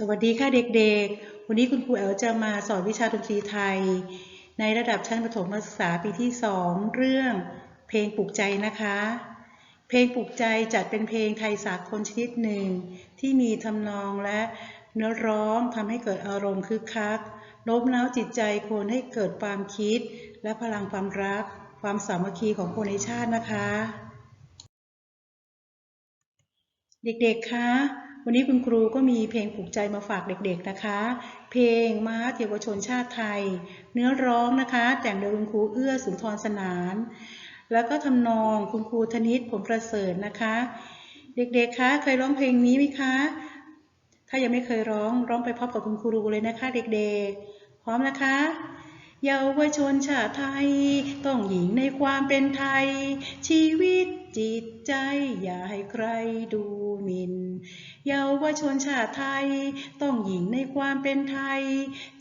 สวัสดีค่ะเด็กๆ วันนี้คุณครูแอลจะมาสอนวิชาดนตรีไทย ในระดับชั้นประถมศึกษาปีที่ 2 เรื่อง เพลงปลุกใจนะคะ เพลงปลุกใจจัดเป็นเพลงไทยสากลชนิดหนึ่ง ที่มีทำนองและเนื้อร้องทำให้เกิดอารมณ์คึกคักโน้มน้าวจิตใจคนให้เกิดความคิด และพลังความรัก ความสามัคคีของคนในชาตินะคะ เด็กๆคะ วันนี้คุณครูก็มีเพลงปลุกใจมาฝากเด็กๆนะคะ เพลงมหาเยาวชนชาติไทย เนื้อร้องนะคะ แต่งโดยคุณครูเอื้อสุนทรสนาน แล้วก็ทำนองคุณครูธนิตผมประเสริฐนะคะ เด็กๆคะเคยร้องเพลงนี้ไหมคะ ถ้ายังไม่เคยร้องร้องไปพร้อมกับคุณครูเลยนะคะ เด็กๆ พร้อมนะคะ เยาวชนชาติไทย ต้องหญิงในความเป็นไทย ชีวิตจิตใจอย่าให้ใครดูหมิน่นเยาวชนชาติไทย ต้องหญิงในความเป็นไทย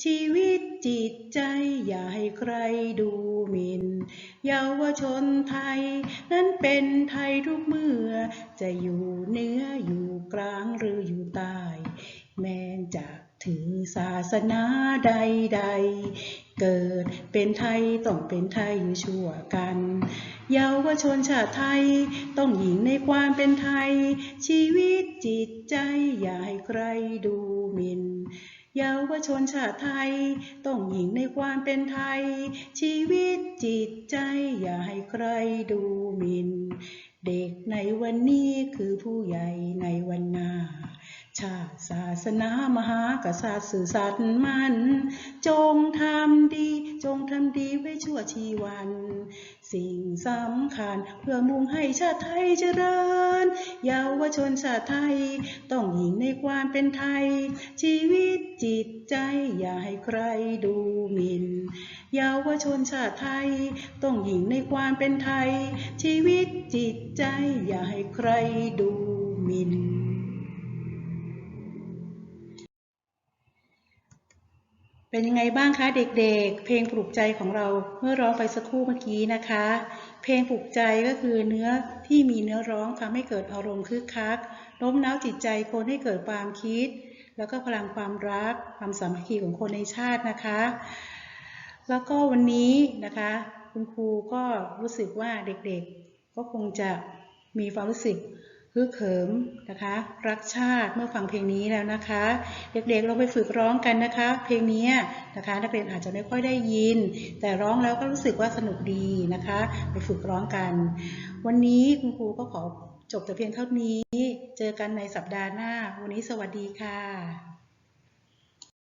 ชีวิตจิตใจอย่าให้ใครดูหมิน่นเยาวชนไทย นั้นเป็นไทยทุกเมื่อ จะอยู่เหนืออยู่กลางหรืออยู่ใต้แม้จะถือศาสนาใดๆ เกิดเป็นไทยต้องเป็นไทยอยู่ชั่วกัน เยาวชนชาติไทยต้องหญิงในความเป็นไทย ชีวิตจิตใจอย่าให้ใครดูหมิน่นเยาวชนชาติไทยต้องหญิงในความเป็นไทย ชีวิตจิตใจอย่าให้ใครดูหมิน่น เด็กในวันนี้คือผู้ใหญ่ในวันหน้า ชาศาสนามหากษัตริย์สื่อสัตย์มัน จงทำดี จงทำดีไว้ชั่วชีวัน สิ่งสำคัญเพื่อมุ่งให้ชาติไทยเจริญ เยาวชนชาติไทย ต้องหญิงในความเป็นไทย ชีวิตจิตใจอย่าให้ใครดูหมิน่นเยาวชนชาติไทย ต้องหญิงในความเป็นไทย ชีวิตจิตใจอย่าให้ใครดูหมิน่น เป็นยังไงบ้างคะเด็กๆ เพลงปลุกใจของเราเมื่อร้องไปสักครู่เมื่อกี้นะคะ เพลงปลุกใจก็คือเนื้อที่มีเนื้อร้องทำให้เกิดอารมณ์คึกคักโน้มน้าวจิตใจคนให้เกิดความคิด แล้วก็พลังความรัก ความสามัคคีของคนในชาตินะคะ แล้วก็วันนี้นะคะ คุณครูก็รู้สึกว่าเด็กๆ ก็คงจะมีความรู้สึก ฮึกเหิมนะคะ รักชาติเมื่อฟังเพลงนี้แล้วนะคะ เด็กๆเราไปฝึกร้องกันนะคะ เพลงนี้นะคะ นักเรียนอาจจะไม่ค่อยได้ยิน แต่ร้องแล้วก็รู้สึกว่าสนุกดีนะคะ ไปฝึกร้องกัน วันนี้คุณครูก็ขอจบแต่เพียงเท่านี้ เจอกันในสัปดาห์หน้า วันนี้สวัสดีค่ะ